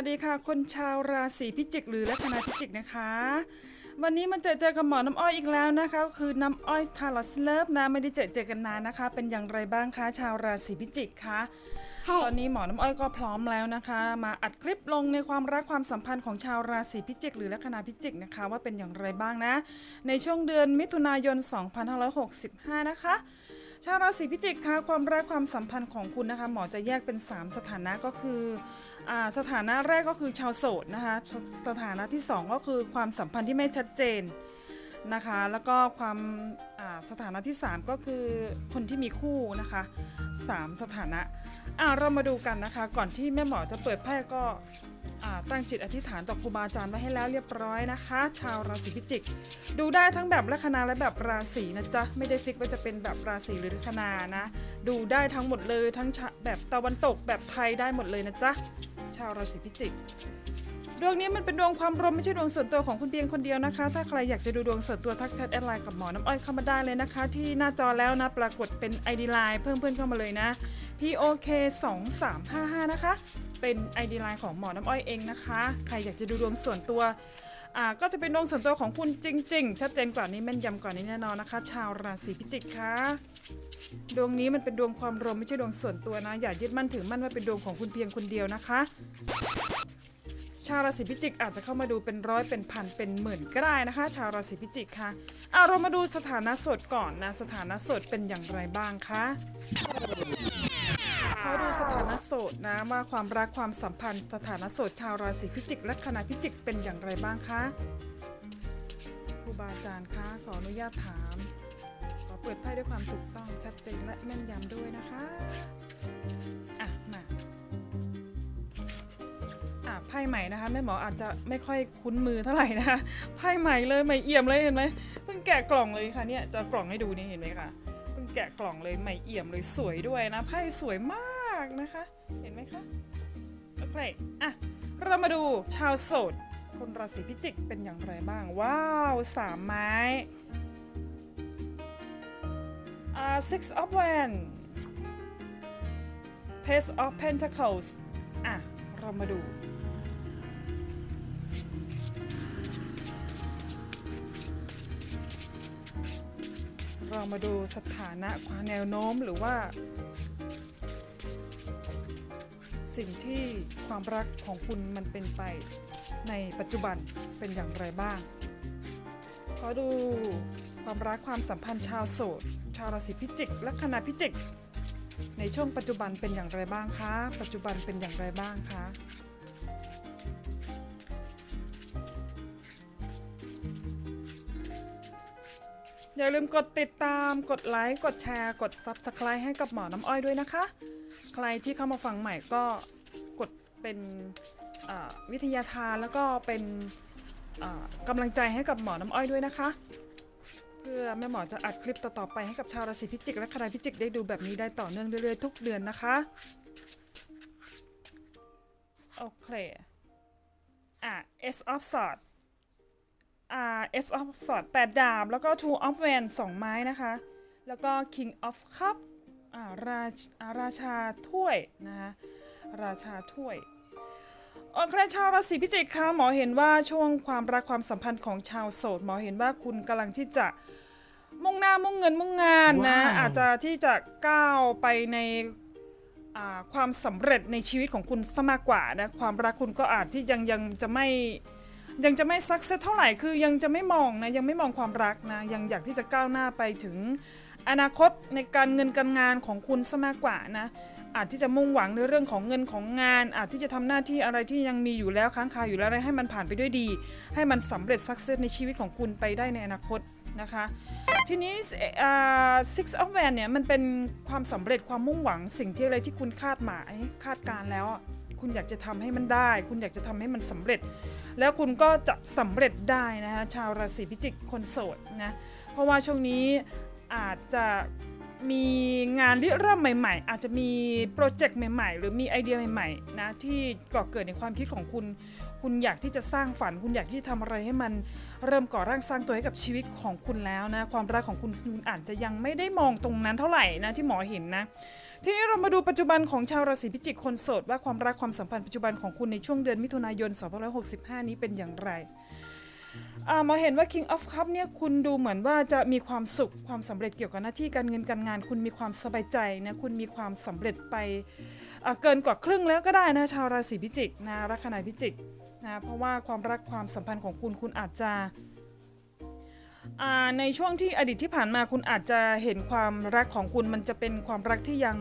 บสวัสดีค่ะ คนชาวราศีพิจิก หรือลัคนาพิจิกนะคะ วันนี้มันเจอเจอกับหมอน้ำอ้อยอีกแล้วนะคะก็คือน้ำอ้อยทาร์ลสเลิฟนะไม่ได้เจอเจอกันนานนะคะ เป็นอย่างไรบ้างคะชาวราศีพิจิกคะตอนนี้หมอน้ำอ้อยก็พร้อมแล้วนะคะ มาอัดคลิปลงในความรักความสัมพันธ์ของชาวราศีพิจิก หรือลัคนาพิจิกนะคะ ว่าเป็นอย่างไรบ้างนะ ในช่วงเดือนมิถุนายน 2565 นะคะ ชาวราศีพิจิกคะความรักความสัมพันธ์ของคุณนะคะ หมอจะแยกเป็น 3 สถานะก็คืออสถานะแรกก็คือชาวโสดนะคะสสถานะที่ 2 ก็คือความสัมพันธ์ที่ไม่ชัดเจนนะคะ แล้วก็ความ สถานะที่ 3 ก็คือคนที่มีคู่นะคะ 3 สถานะอ่าเรามาดูกันนะคะ ก่อนที่แม่หมอจะเปิดไพ่ก็ตั้งจิตอธิษฐานต่อครูบาอาจารย์ไว้ให้แล้วเรียบร้อยนะคะ ชาวราศีพิจิก ดูได้ทั้งแบบลัคนาและแบบราศีนะจ๊ะ ไม่ได้ฟิกว่าจะเป็นแบบราศีหรือลัคนานะ ดูได้ทั้งหมดเลยทั้งแบบตะวันตกแบบไทยได้หมดเลยนะจ๊ะ ชาวราศีพิจิก ดวงนี้มันเป็นดวงความรวมไม่ใช่ดวงส่วนตัวของคุณเพียงคนเดียวนะคะ ถ้าใครอยากจะดูดวงส่วนตัวทักแชทแอดไลน์กับหมอน้ำอ้อยเข้ามาได้เลยนะคะ ที่หน้าจอแล้วนะปรากฏเป็น ID Line เพิ่มเพื่อนเข้ามาเลยนะ POK 2 3 5 5นะคะ เป็น ID Line ของหมอน้ำอ้อยเองนะคะ ใครอยากจะดูดวงส่วนตัวอ่าก็จะเป็นดวงส่วนตัวของคุณจริง ๆ ชัดเจนกว่านี้แม่นยำกว่านี้แน่นอนนะคะ ชาวราศีพิจิกค่ะดวงนี้มันเป็นดวงความรวมไม่ใช่ดวงส่วนตัวนะ อย่ายึดมั่นถือมั่นว่าเป็นดวงของคุณเพียงคนเดียวนะคะ ชาวราศีพิจิกอาจจะเข้ามาดูเป็นร้อยเป็นพันเป็นหมื่นก็ได้นะคะ ชาวราศีพิจิกค่ะเอาเรามาดูสถานะโสดก่อนนะสถานะโสดเป็นอย่างไรบ้างคะเขาดูสถานะโสดนะว่าความรักความสัมพันธ์สถานะโสดชาวราศีพิจิกและคณะพิจิกเป็นอย่างไรบ้างคะครูบาอาจารย์คะขออนุญาตถาม ขอเปิดไพ่ด้วยความถูกต้องชัดเจนและแม่นยำด้วยนะคะอะมา ไพ่ใหม่นะคะแม่หมออาจจะไม่ค่อยคุ้นมือเท่าไหร่นะคะไพ่ใหม่เลยใหม่เอี่ยมเลยเห็นไหมเพิ่งแกะกล่องเลยค่ะเนี่ยจะกล่องให้ดูนี่เห็นไหมคะเพิ่งแกะกล่องเลยใหม่เอี่ยมเลยสวยด้วยนะไพ่สวยมากนะคะ เห็นไหมคะโอเคอะเรามาดูชาวโสดคนราศีพิจิกเป็นอย่างไรบ้าง ว้าวสามไม้อ่า six of wands page of pentacles อะ เรามาดู เรามาดูสถานะความแนวโน้มหรือว่า สิ่งที่ความรักของคุณมันเป็นไปในปัจจุบันเป็นอย่างไรบ้าง ขอดูความรักความสัมพันธ์ชาวโสด ชาวราศีพิจิกและคณะพิจิก ในช่วงปัจจุบันเป็นอย่างไรบ้างคะ ปัจจุบันเป็นอย่างไรบ้างคะ อย่าลืมกดติดตาม กดไลค์ กดแชร์ กด Subscribe ให้กับหมอน้ำอ้อยด้วยนะคะ ใครที่เข้ามาฟังใหม่ก็กดเป็นวิทยาทานแล้วก็เป็นกำลังใจให้กับหมอน้ำอ้อยด้วยนะคะ เพื่อแม่หมอจะอัดคลิปต่อๆไปให้กับชาวราศีพิจิกและคณะพิจิกได้ดูแบบนี้ได้ต่อเนื่องเรื่อยๆทุกเดือนนะคะโอเคอะ S of Swords อ่า S of Swords แปดดาบ แล้วก็ Two of Wands สองไม้นะคะ แล้วก็ King of Cup อ่าราชอ่าราชาถ้วยนะคะราชาถ้วยโอเคชาวราศีพิจิกค่ะหมอเห็นว่าช่วงความรักความสัมพันธ์ของชาวโสดหมอเห็นว่าคุณกำลังที่จะมุ่งหน้ามุ่งเงินมุ่งงานนะว้าวอาจจะที่จะก้าวไปในอ่าความสำเร็จในชีวิตของคุณซะมากกว่านะความรักคุณก็อาจที่ยังยังจะไม่ ยังจะไม่สักเซสเท่าไหร่คือยังจะไม่มองนะยังไม่มองความรักนะยังอยากที่จะก้าวหน้าไปถึงอนาคตในการเงินการงานของคุณซะมากกว่านะอาจที่จะมุ่งหวังในเรื่องของเงินของงาน อาจที่จะทำหน้าที่อะไรที่ยังมีอยู่แล้วค้างคาอยู่แล้วให้มันผ่านไปด้วยดี ให้มันสำเร็จสักเซสในชีวิตของคุณไปได้ในอนาคต นะคะ ทีนี้ six of wands เนี่ยมันเป็นความสำเร็จความมุ่งหวังสิ่งที่อะไรที่คุณคาดหมายคาดการแล้ว คุณอยากจะทำให้มันได้ คุณอยากจะทำให้มันสำเร็จ แล้วคุณก็จะสำเร็จได้นะคะชาวราศีพิจิกคนโสดนะเพราะว่าช่วงนี้อาจจะมีงานริเริ่มใหม่ๆ อาจจะมีโปรเจกต์ใหม่ๆ หรือมีไอเดียใหม่ๆนะที่ก่อเกิดในความคิดของคุณ คุณอยากที่จะสร้างฝัน คุณอยากที่จะทำอะไรให้มัน เริ่มก่อร่างสร้างตัวให้กับชีวิตของคุณแล้วนะ ความรักของคุณคุณอาจจะยังไม่ได้มองตรงนั้นเท่าไหร่นะที่หมอเห็นนะ ทีนี้เรามาดูปัจจุบันของชาวราศีพิจิกคนโสดว่าความรักความสัมพันธ์ปัจจุบันของคุณในช่วงเดือนมิถุนายน 2565 นี้เป็นอย่างไรหมอเห็นว่า King of Cup เนี่ยคุณดูเหมือนว่าจะมีความสุขความสำเร็จเกี่ยวกับหน้าที่การเงินการงาน คุณมีความสบายใจนะคุณมีความสำเร็จไปเกินกว่าครึ่งแล้วก็ได้นะชาวราศีพิจิกนะลัคนาพิจิก นะเพราะว่าความรักความสัมพันธ์ของคุณคุณอาจจะในช่วงที่อดีตที่ผ่านมาคุณอาจจะเห็นความรักของคุณมันจะเป็นความรักที่ยัง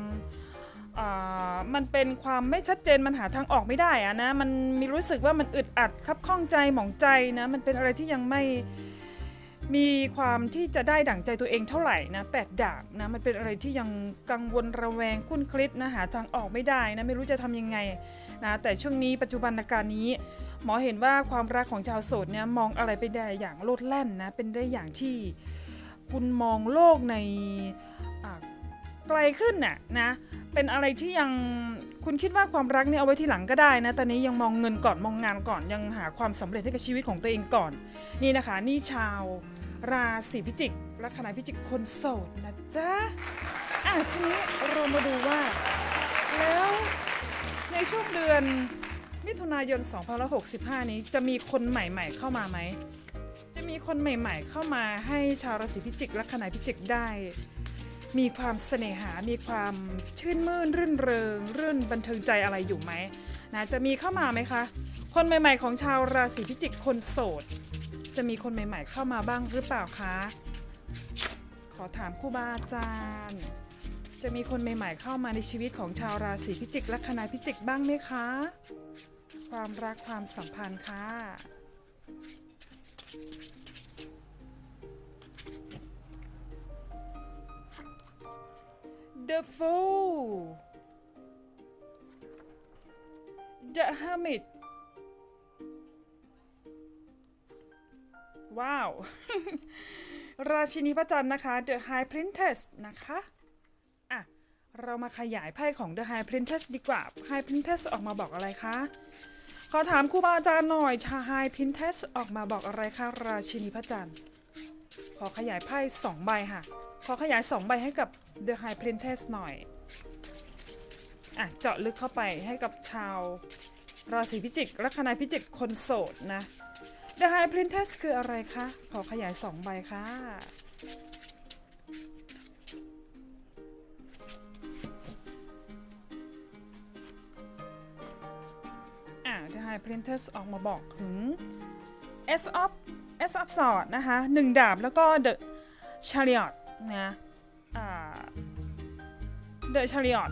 มันเป็นความไม่ชัดเจนมันหาทางออกไม่ได้อะนะมันมีรู้สึกว่ามันอึดอัดคับข้องใจหมองใจนะมันเป็นอะไรที่ยังไม่มีความที่จะได้ดั่งใจตัวเองเท่าไหร่นะแปดดาบนะมันเป็นอะไรที่ยังกังวลระแวงคุ้นคลิดนะหาทางออกไม่ได้นะไม่รู้จะทำยังไงนะแต่ช่วงนี้ปัจจุบันการนี้ หมอเห็นว่าความรักของชาวโสดเนี่ยมองอะไรไปได้อย่างโลดแล่นนะเป็นได้อย่างที่คุณมองโลกในไกลขึ้นน่ะนะเป็นอะไรที่ยังคุณคิดว่าความรักเนี่ยเอาไว้ที่หลังก็ได้นะตอนนี้ยังมองเงินก่อนมองงานก่อนยังหาความสำเร็จให้กับชีวิตของตัวเองก่อน นี่นะคะ นี่ชาวราศีพิจิกลัคนาพิจิกคนโสดนะจ๊ะอะทีนี้เรามาดูว่า แล้วในช่วงเดือน มิถุนายน 2565 นี้จะมีคนใหม่ๆเข้ามาไหม จะมีคนใหม่ๆเข้ามาให้ชาวราศีพิจิกและขนายพิจิกได้ มีความเสน่หา มีความชื่นมื่นรื่นเริง รื่นบันเทิงใจอะไรอยู่ไหมนะจะมีเข้ามาไหมคะ คนใหม่ ๆ ของชาวราศีพิจิกคนโสด จะมีคนใหม่ ๆ เข้ามาบ้างหรือเปล่าคะ ขอถามครูบาอาจารย์จะมีคนใหม่ๆเข้ามาในชีวิตของชาวราศีพิจิกและคณะพิจิกบ้างไหมคะ ความรักความสัมพันธ์ค่ะ The Fool The Hermit ว้าว ราชินีพระจันทร์นะคะ The High Princess นะคะอะ เรามาขยายไพ่ของ The High Princess ดีกว่า High Princess ออกมาบอกอะไรคะ ขอถามครูบาอาจารย์หน่อย ชา High Princess ออกมาบอกอะไรคะ ราชินีพระจันทร์ ขอขยายไพ่สองใบค่ะ ขอขยายสองใบให้กับ The High Princess หน่อย อะ เจาะลึกเข้าไปให้กับชาวราศีพิจิกและคณะพิจิกคนโสดนะ The High Princess คืออะไรคะ ขอขยายสองใบค่ะ อ่า The High Princess ออกมาบอกถึง S of S of Sword นะคะหนึ่งดาบแล้วก็ The Chariot นะอ่า The Chariot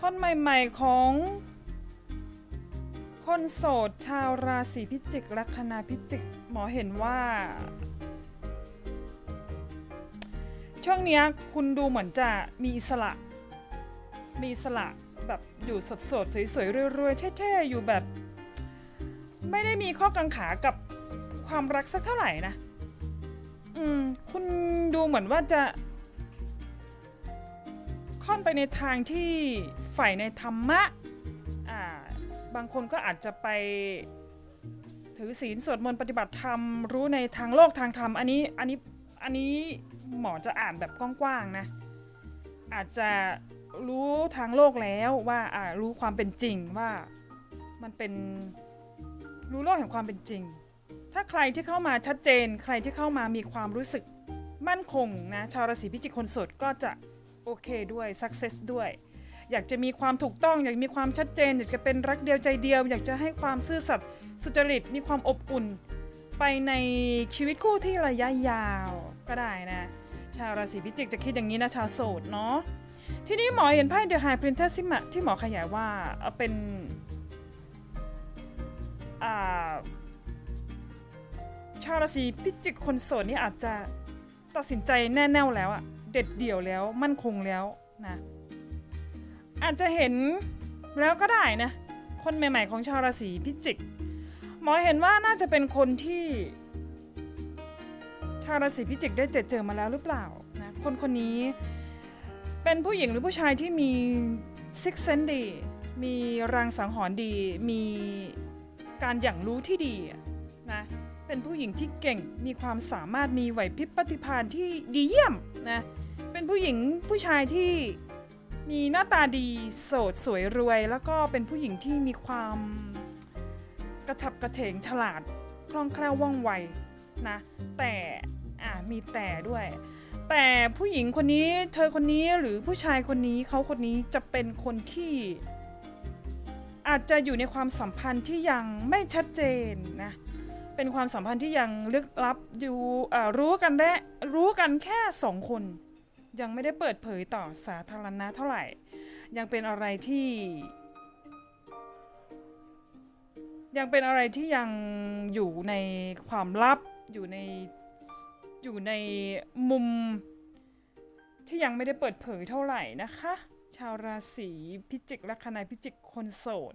คนใหม่ๆของคนโสดชาวราศีพิจิกลัคนาพิจิกหมอเห็นว่า ช่วงนี้คุณดูเหมือนจะมีอิสระ มีอิสระ แบบอยู่สดสดๆสวยๆรวยๆเท่ๆอยู่แบบ ไม่ได้มีข้อกังขากับความรักสักเท่าไหร่นะอืมคุณดูเหมือนว่าจะ ค่อนไปในทางที่ใฝ่ในธรรมะอ่าบางคนก็อาจจะไปถือศีลสวดมนต์ปฏิบัติธรรม รู้ในทางโลกทางธรรม อันนี้อันนี้อันนี้หมอจะอ่านแบบกว้างๆนะ อาจจะ รู้ทางโลกแล้วว่าอ่ารู้ความเป็นจริงว่ามันเป็นรู้โลกแห่งความเป็นจริง ถ้าใครที่เข้ามาชัดเจน ใครที่เข้ามามีความรู้สึกมั่นคงนะชาวราศีพิจิกคนโสดก็จะโอเคด้วย success ด้วย อยากจะมีความถูกต้อง อยากมีความชัดเจน อยากจะเป็นรักเดียวใจเดียว อยากจะให้ความซื่อสัตย์สุจริตมีความอบอุ่น ไปในชีวิตคู่ที่ระยะยาวก็ได้นะ ชาวราศีพิจิกจะคิดอย่างนี้นะชาวโสดเนาะ ทีนี้หมอเห็นไพ่ The High Princess ที่มาที่หมอขยายว่าเอาเป็นชาวราศีพิจิกคนโสดนี่อาจจะตัดสินใจแน่แน่วแล้วอะเด็ดเดี่ยวแล้วมั่นคงแล้วนะอาจจะเห็นแล้วก็ได้นะ คนใหม่ๆของชาวราศีพิจิก หมอเห็นว่าน่าจะเป็นคนที่ ชาวราศีพิจิกได้เจอเจอมาแล้วหรือเปล่านะคนคนนี้ เป็นผู้หญิงหรือผู้ชายที่มี six sense ดี มีรางสังหรณ์ดี มีการอย่างรู้ที่ดีนะเป็นผู้หญิงที่เก่งมีความสามารถมีไหวพริบปฏิภาณที่ดีเยี่ยมนะเป็นผู้หญิงผู้ชายที่มีหน้าตาดีโสดสวยรวย แล้วก็เป็นผู้หญิงที่มีความกระฉับกระเฉงฉลาดคล่องแคล่วว่องไวนะแต่อ่ามีแต่ด้วย แต่ผู้หญิงคนนี้เธอคนนี้หรือผู้ชายคนนี้เขาคนนี้จะเป็นคนที่ อาจจะอยู่ในความสัมพันธ์ที่ยังไม่ชัดเจนนะเป็นความสัมพันธ์ที่ยังลึกลับอยู่รู้กันได้รู้กันแค่สองคน ยังไม่ได้เปิดเผยต่อสาธารณะเท่าไหร่ ยังเป็นอะไรที่ ยังเป็นอะไรที่ยังอยู่ในความลับอยู่ใน อยู่ในมุมที่ยังไม่ได้เปิดเผยเท่าไหร่นะคะ ชาวราศีพิจิกและคณะพิจิกคนโสด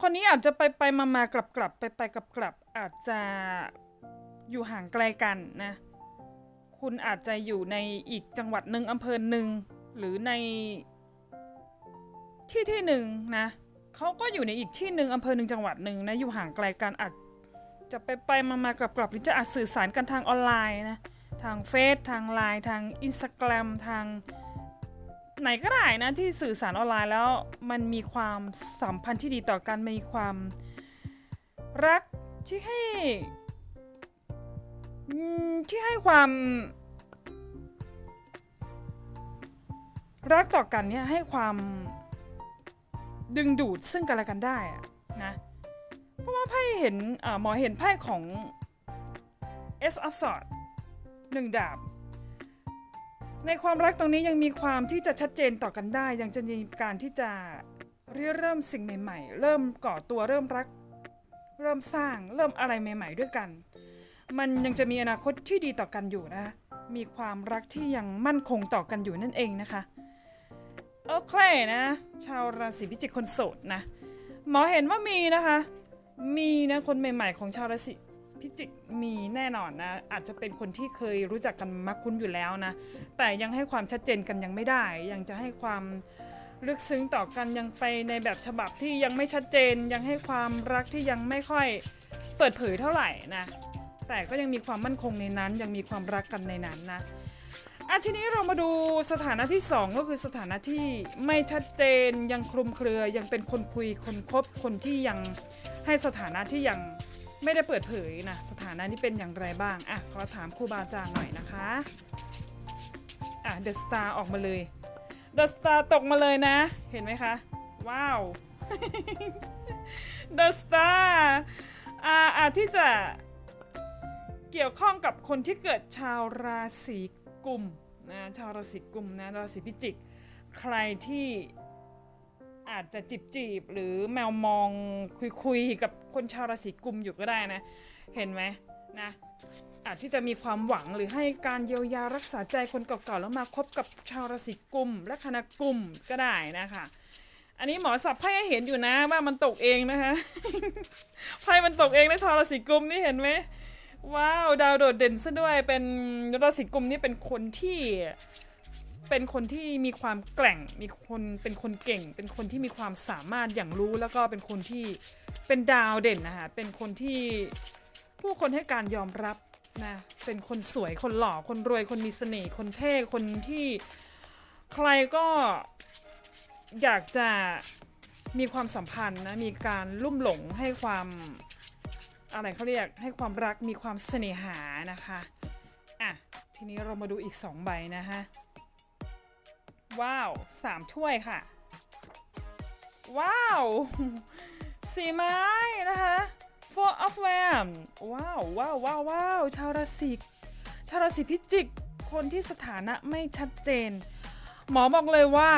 คนนี้อาจจะไปไปมามากลับกลับไปไปกลับกลับอาจจะอยู่ห่างไกลกันนะ คุณอาจจะอยู่ในอีกจังหวัดหนึ่งอำเภอหนึ่งหรือในที่ที่หนึ่งนะเขาก็อยู่ในอีกที่หนึ่งอำเภอหนึ่งจังหวัดหนึ่งนะอยู่ห่างไกลกันอาจ จะไปไปมามากลับกลับหรือจะอาจสื่อสารกันทางออนไลน์นะ ทางเฟซทางไลน์ทางอินสตาแกรมทางไหนก็ได้นะที่สื่อสารออนไลน์แล้วมันมีความสัมพันธ์ที่ดีต่อกันมีความรักที่ให้ที่ให้ความ รักต่อกันเนี่ยให้ความดึงดูดซึ่งกันและกันได้อะนะ เพราะว่าไพ่เห็นหมอเห็นไพ่ของ S of Swords หนึ่งดาบ ในความรักตรงนี้ยังมีความที่จะชัดเจนต่อกันได้ ยังจะมีการที่จะเริ่มเริ่มสิ่งใหม่ ๆ เริ่มก่อตัวเริ่มรัก เริ่มสร้างเริ่มอะไรใหม่ ๆ ด้วยกัน มันยังจะมีอนาคตที่ดีต่อกันอยู่นะ มีความรักที่ยังมั่นคงต่อกันอยู่นั่นเองนะคะโอเคนะ ชาวราศีพิจิกคนโสดนะ หมอเห็นว่ามีนะคะ มีนะคนใหม่ ๆ ของชาวราศีพิจิกมีแน่นอนนะ อาจจะเป็นคนที่เคยรู้จักกันมาคุ้นอยู่แล้วนะ แต่ยังให้ความชัดเจนกันยังไม่ได้ ยังจะให้ความลึกซึ้งต่อกันยังไปในแบบฉบับที่ยังไม่ชัดเจน ยังให้ความรักที่ยังไม่ค่อยเปิดเผยเท่าไหร่นะ แต่ก็ยังมีความมั่นคงในนั้น ยังมีความรักกันในนั้นนะ อะทีนี้เรามาดูสถานะที่ 2 ก็คือสถานะที่ไม่ชัดเจนยังคลุมเครือยังเป็นคนคุยคนคบคนที่ยังให้สถานะที่ยังไม่ได้เปิดเผยนะสถานะนี้เป็นอย่างไรบ้างอะขอถามครูบาอาจารย์หน่อยนะคะอะเดอะสตาร์ออกมาเลยเดอะสตาร์ตกมาเลยนะ เห็นไหมคะ ว้าวเดอะสตาร์อ่าอาจที่จะเกี่ยวข้องกับคนที่เกิดชาวราศีกุม นะชาวราศีกุมนะราศีพิจิก ใครที่อาจจะจีบจีบหรือแมวมองคุยคุยกับคนชาวราศีกุมอยู่ก็ได้นะ เห็นไหมนะอาจที่จะมีความหวังหรือให้การเยียวยารักษาใจคนเก่าๆแล้วมาคบกับชาวราศีกุมและคณะกุมก็ได้นะคะอันนี้หมอสับไพ่ให้เห็นอยู่นะว่ามันตกเองนะคะไพ่มันตกเองนะชาวราศีกุมนี่เห็นไหม ว้าว ดาวโดดเด่นซะด้วยเป็นราศีกุมนี่เป็นคนที่เป็นคนที่มีความแกร่ง มีคนเป็นคนเก่ง เป็นคนที่มีความสามารถอย่างรู้แล้วก็เป็นคนที่เป็นดาวเด่นนะคะเป็นคนที่ผู้คนให้การยอมรับนะเป็นคนสวยคนหล่อคนรวยคนมีเสน่ห์คนเท่คนที่ใครก็อยากจะมีความสัมพันธ์นะมีการลุ่มหลงให้ความ อะไรเขาเรียกให้ความรักมีความเสน่หานะคะอะทีนี้เรามาดูอีกสองใบนะฮะ ว้าวสามถ้วยค่ะ ว้าวสีไม้นะคะ four of wands ว้าวว้าวว้าวว้าวชาวราศีชาวราศีพิจิก คนที่สถานะไม่ชัดเจน หมอบอกเลยว่า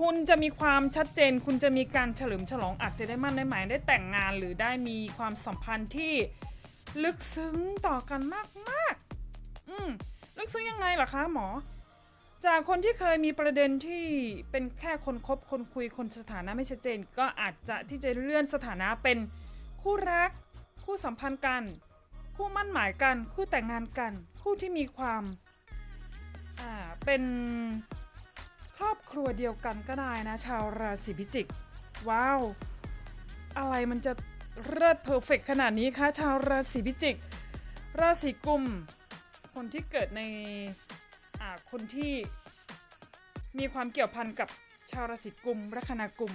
คุณจะมีความชัดเจน คุณจะมีการเฉลิมฉลองอาจจะได้มั่นได้หมายได้แต่งงานหรือได้มีความสัมพันธ์ที่ลึกซึ้งต่อกันมากๆ อืมลึกซึ้งยังไงล่ะคะหมอ จากคนที่เคยมีประเด็นที่เป็นแค่คนคบคนคุยคนสถานะไม่ชัดเจน ก็อาจจะที่จะเลื่อนสถานะเป็นคู่รัก คู่สัมพันธ์กัน คู่มั่นหมายกัน คู่แต่งงานกัน คู่ที่มีความ อ่า เป็น รอบครัวเดียวกันก็ได้นะ ชาวราศีพิจิก ว้าว อะไรมันจะเลิศเพอร์เฟกขนาดนี้คะชาวราศีพิจิก ราศีกุม คนที่เกิดในอ่าคนที่มีความเกี่ยวพันกับชาวราศีกุมลัคนากุม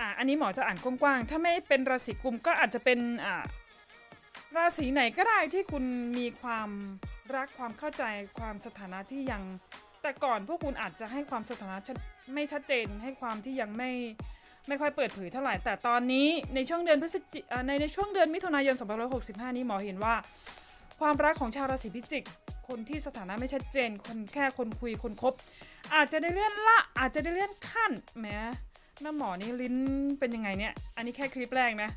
อ่าอันนี้หมอจะอ่านกว้างๆ ถ้าไม่เป็นราศีกุมก็อาจจะเป็นอ่าราศีไหนก็ได้ที่คุณมีความรักความเข้าใจความสถานะที่ยัง แต่ก่อนพวกคุณอาจจะให้ความสถานะไม่ชัดเจนให้ความที่ยังไม่ไม่ค่อยเปิดเผยเท่าไหร่ แต่ตอนนี้ในช่วงเดือนพฤศจิในในช่วงเดือนมิถุนายน 2565 นี้หมอเห็นว่า ความรักของชาวราศีพิจิก คนที่สถานะไม่ชัดเจน คนแค่คนคุยคนคบ อาจจะได้เลื่อนละอาจจะได้เลื่อนขั้นแหมแม่หมอนี่ลิ้นเป็นยังไงเนี่ย อันนี้แค่คลิปแรกนะ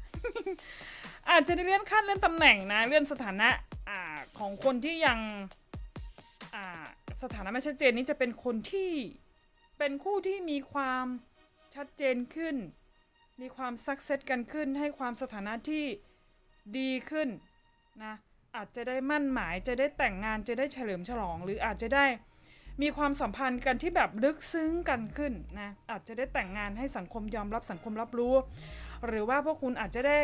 อาจจะได้เลื่อนขั้นเลื่อนตำแหน่งนะ เลื่อนสถานะอ่าของคนที่ยังอ่า สถานะไม่ชัดเจนนี้จะเป็นคนที่เป็นคู่ที่มีความชัดเจนขึ้น มีความซักเซสกันขึ้น ให้ความสถานะที่ดีขึ้นนะอาจจะได้มั่นหมายจะได้แต่งงานจะได้เฉลิมฉลอง หรืออาจจะได้มีความสัมพันธ์กันที่แบบลึกซึ้งกันขึ้นนะอาจจะได้แต่งงานให้สังคมยอมรับสังคมรับรู้ หรือว่าพวกคุณอาจจะได้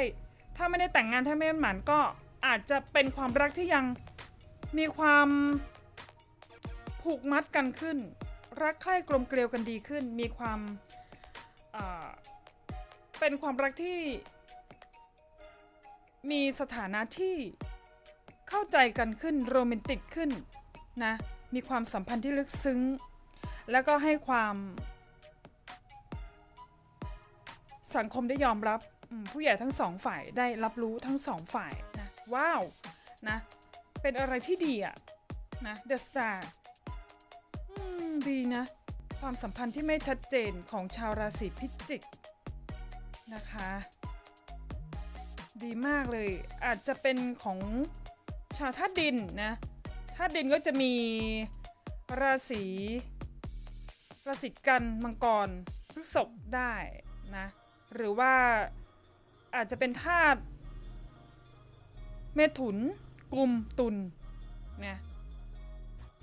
ถ้าไม่ได้แต่งงานถ้าไม่มั่นหมายก็อาจจะเป็นความรักที่ยังมีความ ผูกมัดกันขึ้น รักใคร่กลมเกลียวกันดีขึ้น มีความเป็นความรักที่มีสถานะที่เข้าใจกันขึ้นโรแมนติกขึ้นนะมีความสัมพันธ์ที่ลึกซึ้ง แล้วก็ให้ความ สังคมได้ยอมรับผู้ใหญ่ทั้งสองฝ่ายได้รับรู้ทั้งสองฝ่ายนะว้าวนะเป็นอะไรที่ดีอะนะเดอะสตาร์ ดีนะ ความสัมพันธ์ที่ไม่ชัดเจนของชาวราศีพิจิกนะคะ ดีมากเลย อาจจะเป็นของชาวธาตุดินนะธาตุดินก็จะมีราศีราศีกันมังกรพฤษภได้นะ หรือว่าอาจจะเป็นธาตุเมถุนกลุ่มตุลเนี่ย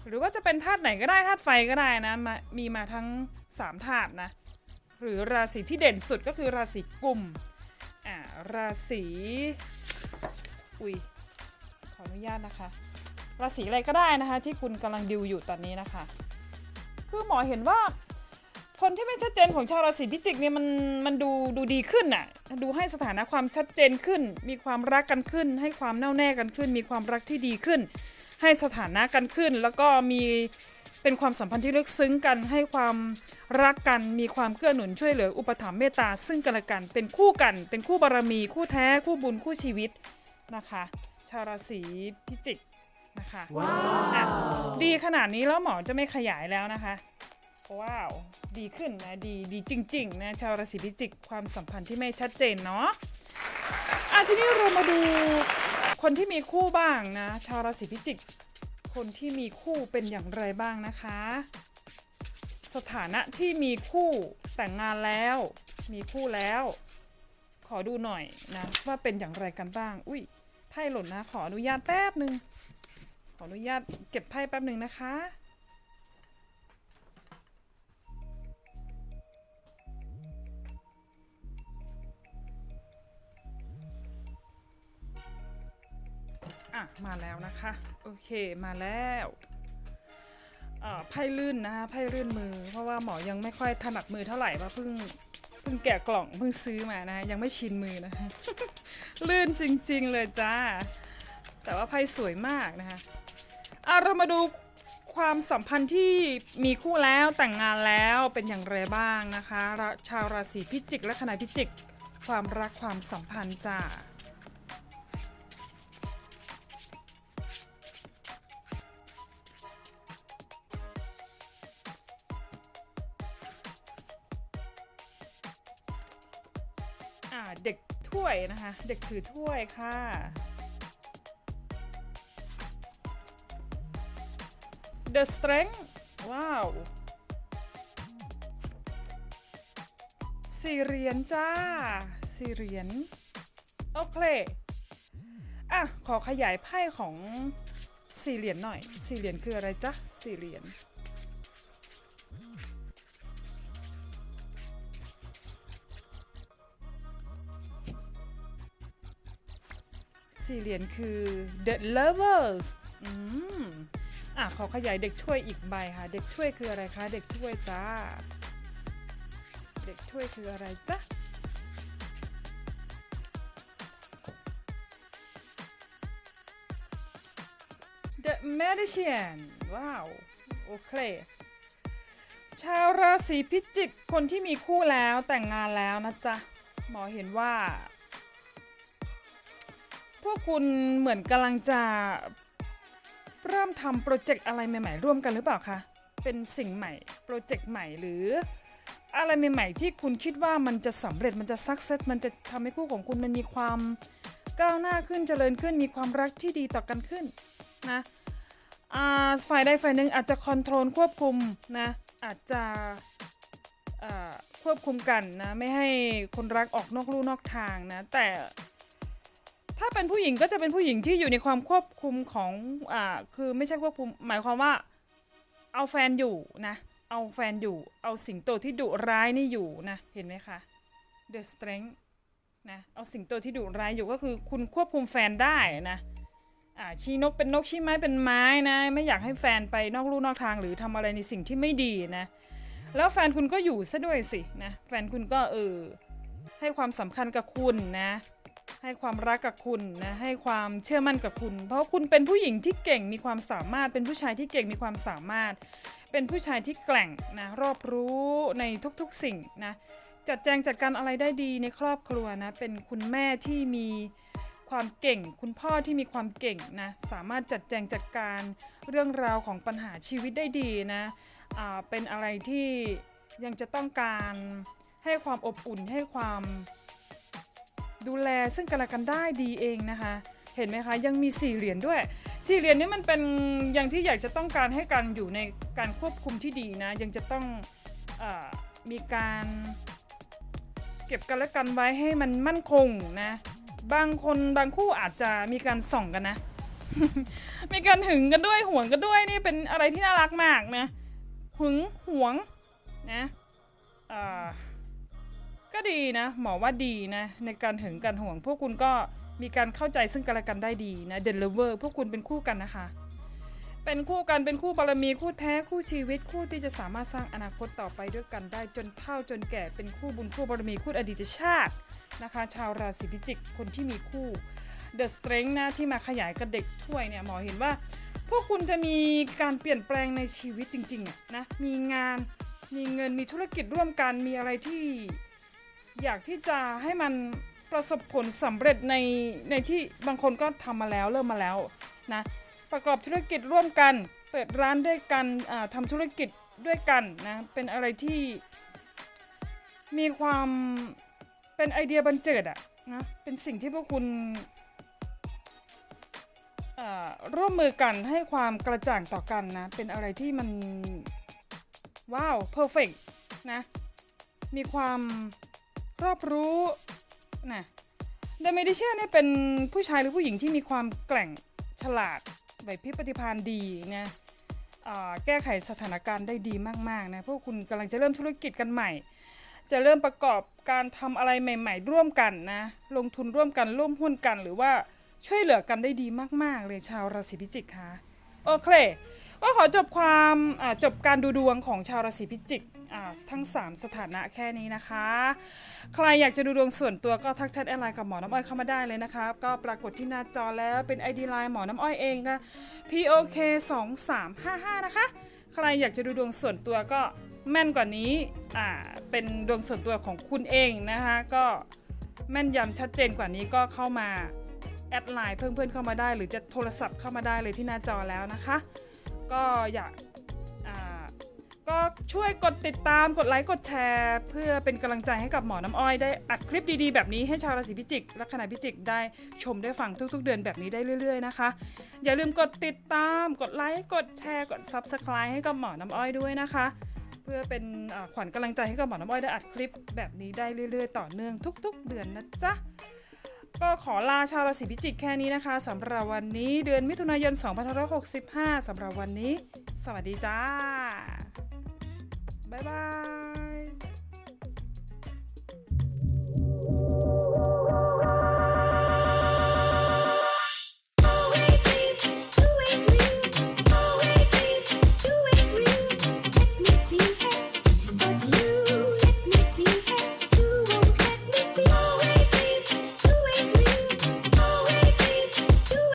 หรือว่าจะเป็นธาตุไหนก็ได้ธาตุไฟก็ได้นะมามีมาทั้ง3ธาตุนะ หรือราศีที่เด่นสุดก็คือราศีกุมอ่าราศีอุ้ยขออนุญาตนะคะ ราศีอะไรก็ได้นะคะ ที่คุณกำลังดิวอยู่ตอนนี้นะคะ คือหมอเห็นว่า คนที่ไม่ชัดเจนของชาวราศีพิจิกเนี่ยมันมันดูดูดีขึ้นน่ะดูให้สถานะความชัดเจนขึ้น มีความรักกันขึ้น ให้ความแน่วแน่กันขึ้น มีความรักที่ดีขึ้น ให้สถานะกันขึ้น แล้วก็มีเป็นความสัมพันธ์ที่ลึกซึ้งกันให้ความรักกันมีความเกื้อหนุนช่วยเหลืออุปถัมภ์เมตตาซึ่งกันและกัน เป็นคู่กัน เป็นคู่บารมี คู่แท้คู่บุญคู่ชีวิตนะคะ ชาวราศีพิจิกนะคะอะดีขนาดนี้แล้วหมอจะไม่ขยายแล้วนะคะว้าว ดีขึ้นนะดีดีจริง ๆ นะชาวราศีพิจิก ความสัมพันธ์ที่ไม่ชัดเจนเนาะอะทีนี้เรามาดู คนที่มีคู่บ้างนะ ชาวราศีพิจิก คนที่มีคู่เป็นอย่างไรบ้างนะคะ สถานะที่มีคู่แต่งงานแล้ว มีคู่แล้ว ขอดูหน่อยนะ ว่าเป็นอย่างไรกันบ้าง อุ้ยไพ่หล่นนะ ขออนุญาตแป๊บหนึ่งขออนุญาตเก็บไพ่แป๊บหนึ่งนะคะ อะ มาแล้วนะคะ โอเคมาแล้วไพ่ลื่นนะคะไพ่ลื่นมือ เพราะว่าหมอยังไม่ค่อยถนัดมือเท่าไหร่เพราะเพิ่งเพิ่งแกะกล่องเพิ่งซื้อมานะ ยังไม่ชินมือนะคะ ลื่นจริง ๆ เลยจ้า แต่ว่าไพ่สวยมากนะคะอะเรามาดูความสัมพันธ์ที่มีคู่แล้วแต่งงานแล้วเป็นอย่างไรบ้างนะคะ ชาวราศีพิจิกและคณะพิจิก ความรักความสัมพันธ์จ้า วยนะคะ เด็กถือถ้วยค่ะ The Strength ว้าวสี่เหรียญจ้าสี่เหรียญโอเคอะ ขอขยายไพ่ของสี่เหรียญหน่อย สี่เหรียญคืออะไรจ๊ะ สี่เหรียญ สี่เหรียญคือ the lovers อืมอะขอขยายเด็กช่วยอีกใบค่ะ เด็กช่วยคืออะไรคะ เด็กช่วยจ้า เด็กช่วยคืออะไรจ๊ะ The Magician ว้าว โอเค ชาวราศีพิจิก คนที่มีคู่แล้วแต่งงานแล้วนะจ๊ะ หมอเห็นว่า พวกคุณเหมือนกำลังจะเริ่มทำโปรเจกต์อะไรใหม่ ๆ ร่วมกันหรือเปล่าคะ เป็นสิ่งใหม่ โปรเจกต์ใหม่หรือ อะไรใหม่ ๆ ที่คุณคิดว่ามันจะสำเร็จมันจะสักเซสมันจะทำให้คู่ของคุณมันมีความก้าวหน้าขึ้นเจริญขึ้นมีความรักที่ดีต่อกันขึ้นนะฝ่ายใดฝ่ายหนึ่งอาจจะคอนโทรลควบคุมนะอาจจะควบคุมกันนะไม่ให้คนรักออกนอกลู่นอกทางนะแต่ ถ้าเป็นผู้หญิงก็จะเป็นผู้หญิงที่อยู่ในความควบคุมของอ่าคือไม่ใช่ควบคุม หมายความว่า เอาแฟนอยู่นะ เอาแฟนอยู่ เอาสิงโตที่ดุร้ายนี่อยู่นะ เห็นไหมคะ The Strength นะ เอาสิงโตที่ดุร้ายอยู่ก็คือคุณควบคุมแฟนได้นะอ่าชี้นกเป็นนกชี้ไม้เป็นไม้นะ ไม่อยากให้แฟนไปนอกลู่นอกทาง หรือทำอะไรในสิ่งที่ไม่ดีนะ แล้วแฟนคุณก็อยู่ซะด้วยสินะ แฟนคุณก็เออให้ความสำคัญกับคุณนะ ให้ความรักกับคุณนะให้ความเชื่อมั่นกับคุณ เพราะคุณเป็นผู้หญิงที่เก่งมีความสามารถ เป็นผู้ชายที่เก่งมีความสามารถ เป็นผู้ชายที่แกร่งนะรอบรู้ในทุกๆสิ่งนะจัดแจงจัดการอะไรได้ดีในครอบครัวนะเป็นคุณแม่ที่มีความเก่ง คุณพ่อที่มีความเก่งนะสามารถจัดแจงจัดการเรื่องราวของปัญหาชีวิตได้ดีนะเป็นอะไรที่ยังจะต้องการให้ความอบอุ่นให้ความ ดูแลซึ่งกันและกันได้ดีเองนะคะ เห็นไหมคะ ยังมีสี่เหรียญด้วยสี่เหรียญนี่มันเป็นอย่างที่อยากจะต้องการให้กันอยู่ในการควบคุมที่ดีนะ ยังจะต้องอมีการเก็บกันและกันไว้ให้มันมั่นคงนะ บางคนบางคู่อาจจะมีการส่องกันนะ มีการหึงกันด้วยห่วงกันด้วยนี่เป็นอะไรที่น่ารักมากนะ หึงห่วงนะอ่อ ก็ดีนะ หมอว่าดีนะ ในการหึงกันห่วง พวกคุณก็มีการเข้าใจซึ่งกันและกันได้ดีนะเดลเวอร์พวกคุณเป็นคู่กันนะคะ เป็นคู่กันเป็นคู่บารมีคู่แท้คู่ชีวิตคู่ที่จะสามารถสร้างอนาคตต่อไปด้วยกันได้จนเฒ่าจนแก่เป็นคู่บุญคู่บารมีคู่อดีตชาตินะคะ ชาวราศีพิจิกคนที่มีคู่ The Strength นะที่มาขยายกับเด็กถ้วยเนี่ยหมอเห็นว่า พวกคุณจะมีการเปลี่ยนแปลงในชีวิตจริงๆนะมีงานมีเงินมีธุรกิจร่วมกันมีอะไรที่ อยากที่จะให้มันประสบผลสำเร็จในในที่บางคนก็ทำมาแล้วเริ่มมาแล้วนะประกอบธุรกิจร่วมกัน เปิดร้านด้วยกันทำธุรกิจด้วยกันนะเป็นอะไรที่มีความเป็นไอเดียบันเจิดอะนะเป็นสิ่งที่พวกคุณร่วมมือกันให้ความกระจ่างต่อกันนะ เป็นอะไรที่มัน ว้าวเพอร์เฟกนะ มีความ รอบรู้นะเดเมดิเชียเนี่ยเป็นผู้ชายหรือผู้หญิงที่มีความแกร่งฉลาดไหวพริบปฏิภาณดีนะอ่าแก้ไขสถานการณ์ได้ดีมากๆนะพวกคุณกำลังจะเริ่มธุรกิจกันใหม่ จะเริ่มประกอบการทำอะไรใหม่ ๆ ร่วมกันนะลงทุนร่วมกันร่วมหุ้นกัน หรือว่าช่วยเหลือกันได้ดีมาก ๆ เลยชาวราศีพิจิกค่ะโอเคก็ขอจบความจบการดูดวงของชาวราศีพิจิก ทั้ง 3 สถานะแค่นี้นะคะ ใครอยากจะดูดวงส่วนตัวก็ทักแชทแอดไลน์กับหมอน้ำอ้อยเข้ามาได้เลยนะคะก็ปรากฏที่หน้าจอแล้วเป็น ID ไลน์หมอน้ำอ้อยเองนะ POK 2 3 5 5 นะคะ ใครอยากจะดูดวงส่วนตัวก็แม่นกว่านี้อ่าเป็นดวงส่วนตัวของคุณเองนะคะ ก็แม่นยำชัดเจนกว่านี้ก็เข้ามาแอดไลน์เพื่อนๆเข้ามาได้ หรือจะโทรศัพท์เข้ามาได้เลยที่หน้าจอแล้วนะคะ ก็อยาก ก็ช่วยกดติดตามกดไลค์กดแชร์ เพื่อเป็นกำลังใจให้กับหมอน้ำอ้อยได้อัดคลิปดีๆ แบบนี้ให้ชาวราศีพิจิกและคณะพิจิกได้ชมได้ฟังทุกๆ เดือนแบบนี้ได้เรื่อย ๆ นะคะ อย่าลืมกดติดตามกดไลค์กดแชร์กด Subscribe ให้กับหมอน้ำอ้อยด้วยนะคะ เพื่อเป็นขวัญกำลังใจให้กับหมอน้ำอ้อยได้อัดคลิปแบบนี้ได้เรื่อย ๆ ต่อเนื่องทุก ๆ เดือนนะจ๊ะก็ขอลาชาวราศีพิจิกแค่นี้นะคะสำหรับวันนี้เดือนมิถุนายน 2565สำหรับวันนี้ สวัสดีจ้า 拜拜。